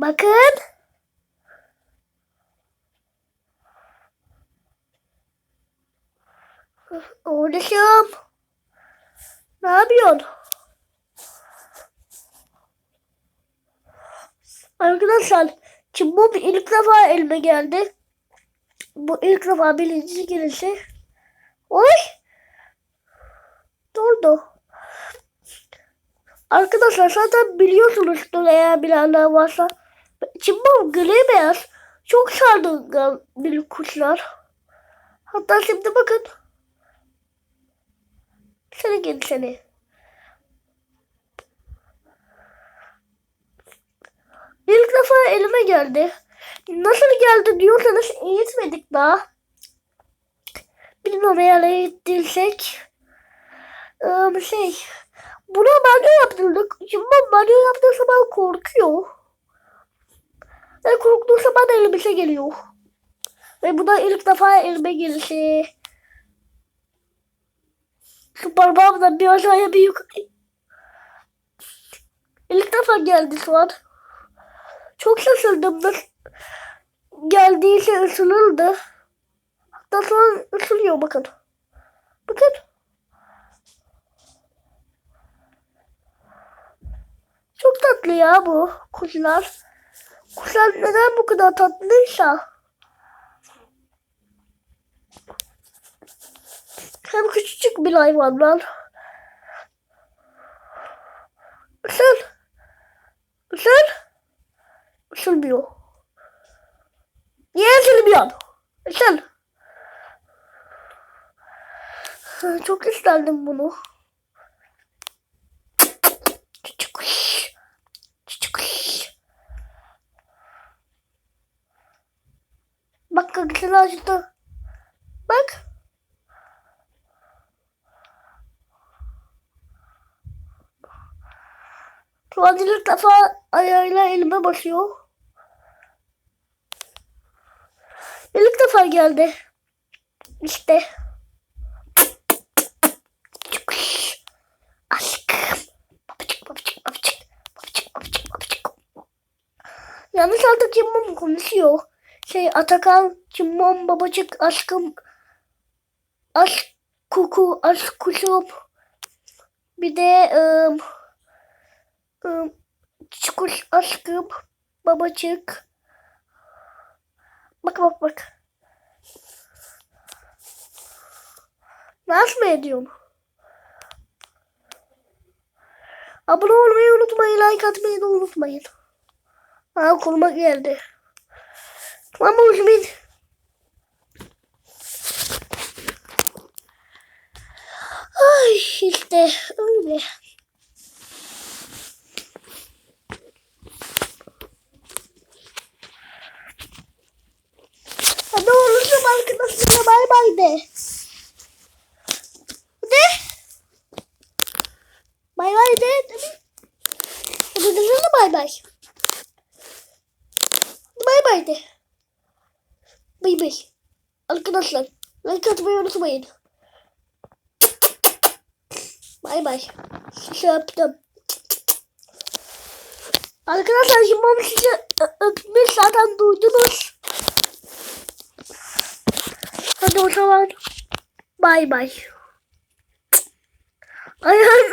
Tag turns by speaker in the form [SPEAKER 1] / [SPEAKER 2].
[SPEAKER 1] Bakın. Oğlum. Ne yapıyorsun? Arkadaşlar şimdi bu ilk defa elime geldi. Bu ilk defa birinci gelişi. Oy! Doldu. Arkadaşlar zaten biliyorsunuzdur eğer bilenler varsa. Bu gri beyaz. Çok saldırgan bir kuşlar. Hatta şimdi bakın. Seni gel seni. İlk defa elime geldi. Nasıl geldi diyorsanız eğitmedik daha. Bilmem eğer eğittiysek. Ee, şey. Buna banyo yaptırdık. Ben banyo yaptığım zaman korkuyor. Ve korktuğu zaman elimize geliyor. Ve bu da ilk defa elime gelişi. Şu parmağım da bir aşağıya bir yukarı. İlk defa geldi şu an. Çok şaşırdım. Nasıl geldiyse ısınıldı. Hatta şu an ısınıyor bakın. Bakın. Çok tatlı ya bu kuşlar. Kuşlar neden bu kadar tatlıysa. Hem küçücük bir hayvanlar. Isır. Isır. Isırmıyor. Niye ısırmıyorsun? Isır. Çok isterdim bunu. Kakasını açtı. Bak. An ilk defa ayağıyla elime basıyor. İlk defa geldi. İşte. Yalnız artık Cimbom konuşuyor. Şey Atakan, Cimbom, babacık, aşkım. Aşk kuku, aşk kuşum. Bir de ım, ım, küçük kuş aşkım, babacık. Bak bak bak. Nasıl mı ediyorum? Abone olmayı unutmayın, like atmayı da unutmayın. Aa koluma geldi. Ama Uzmin. Ay işte öyle. Hadi oğlum arkadaşlarına bay bay de. De. Bay bay de. Arkadaşlarına bay bay. Bay bay de. Bay bay. Arkadaşlar like atmayı unutmayın. Bay bay. Sizi öptüm. Arkadaşlar şimdi onu sizi ö- öpmüş zaten duydunuz. Hadi o zaman bay bay. Ayağım